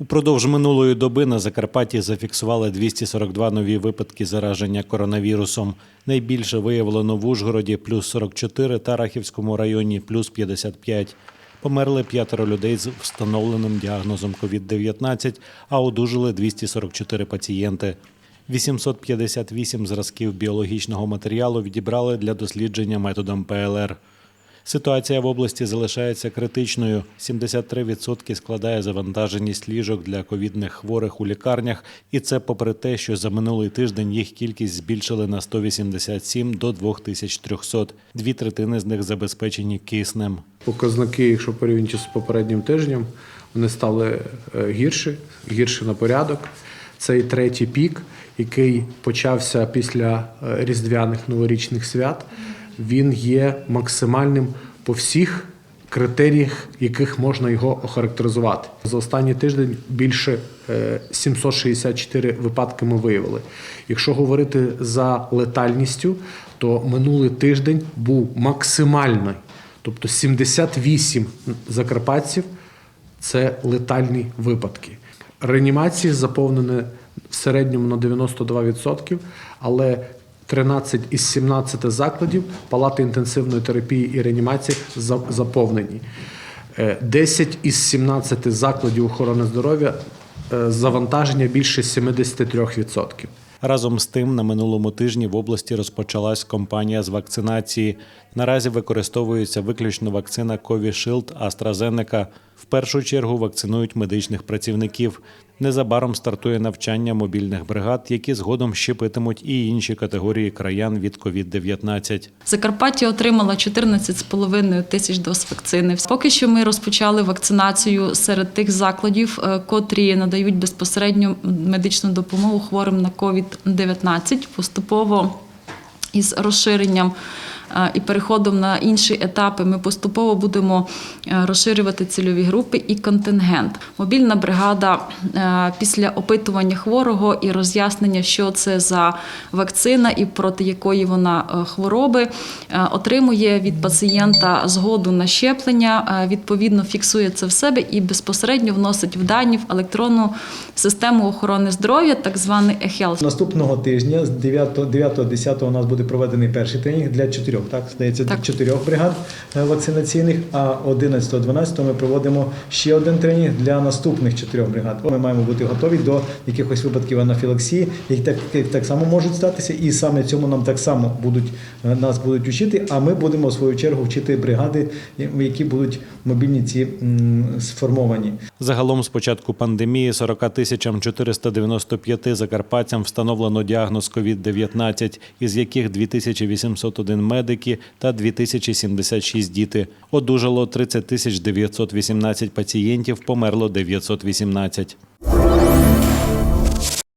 Упродовж минулої доби на Закарпатті зафіксували 242 нові випадки зараження коронавірусом. Найбільше виявлено в Ужгороді – плюс 44 та Рахівському районі – плюс 55. Померли п'ятеро людей з встановленим діагнозом COVID-19, а одужали 244 пацієнти. 858 зразків біологічного матеріалу відібрали для дослідження методом ПЛР. Ситуація в області залишається критичною. 73% складає завантаженість ліжок для ковідних хворих у лікарнях, і це попри те, що за минулий тиждень їх кількість збільшили на 187 до 2300. Дві третини з них забезпечені киснем. Показники, якщо порівняти з попереднім тижнем, вони стали е, гірші, гірші на порядок. Цей третій пік, який почався після е, різдвяних новорічних свят, він є максимальним по всіх критеріях, яких можна його охарактеризувати. За останній тиждень більше е, 764 випадки ми виявили. Якщо говорити за летальністю, то минулий тиждень був максимальний. Тобто 78 закарпатців це летальні випадки. Реанімації заповнені в середньому на 92%, але 13 із 17 закладів палати інтенсивної терапії і реанімації за- заповнені. Е, 10 із 17 закладів охорони здоров'я е, завантаження більше 73%. Разом з тим, на минулому тижні в області розпочалась кампанія з вакцинації. Наразі використовується виключно вакцина Covishield AstraZeneca. В першу чергу вакцинують медичних працівників. Незабаром стартує навчання мобільних бригад, які згодом щепитимуть і інші категорії краян від COVID-19. Закарпаття отримала 14,5 тисяч доз вакцини. Поки що ми розпочали вакцинацію серед тих закладів, е, котрі надають безпосередньо медичну допомогу хворим на COVID-19. Поступово із розширенням і переходом на інші етапи ми поступово будемо е, розширювати цільові групи і контингент. Мобільна бригада е, після опитування хворого і роз'яснення, що це за вакцина і проти якої вона е, хвороби, отримує від пацієнта згоду на щеплення, відповідно фіксує це в себе і безпосередньо вносить в дані в електронну систему охорони здоров'я, так званий e-health. Наступного тижня з 9-10 у нас буде проведений перший тренінг для чотирьох, так здається, Так. чотирьох бригад е, вакцинаційних. А 11-12 ми проводимо ще один тренінг для наступних чотирьох бригад. Ми маємо бути готові до якихось випадків анафілаксії, які так, так само можуть статися, і саме цьому нам так само будуть е, нас будуть вчити. А ми будемо в свою чергу вчити бригади, які будуть мобільні ці м, сформовані. Загалом з початку пандемії 40 тисячам 495 закарпатцям встановлено діагноз COVID-19, із яких 2801 медики та 2076 діти. Одужало 30 тисяч 918 пацієнтів, померло 918.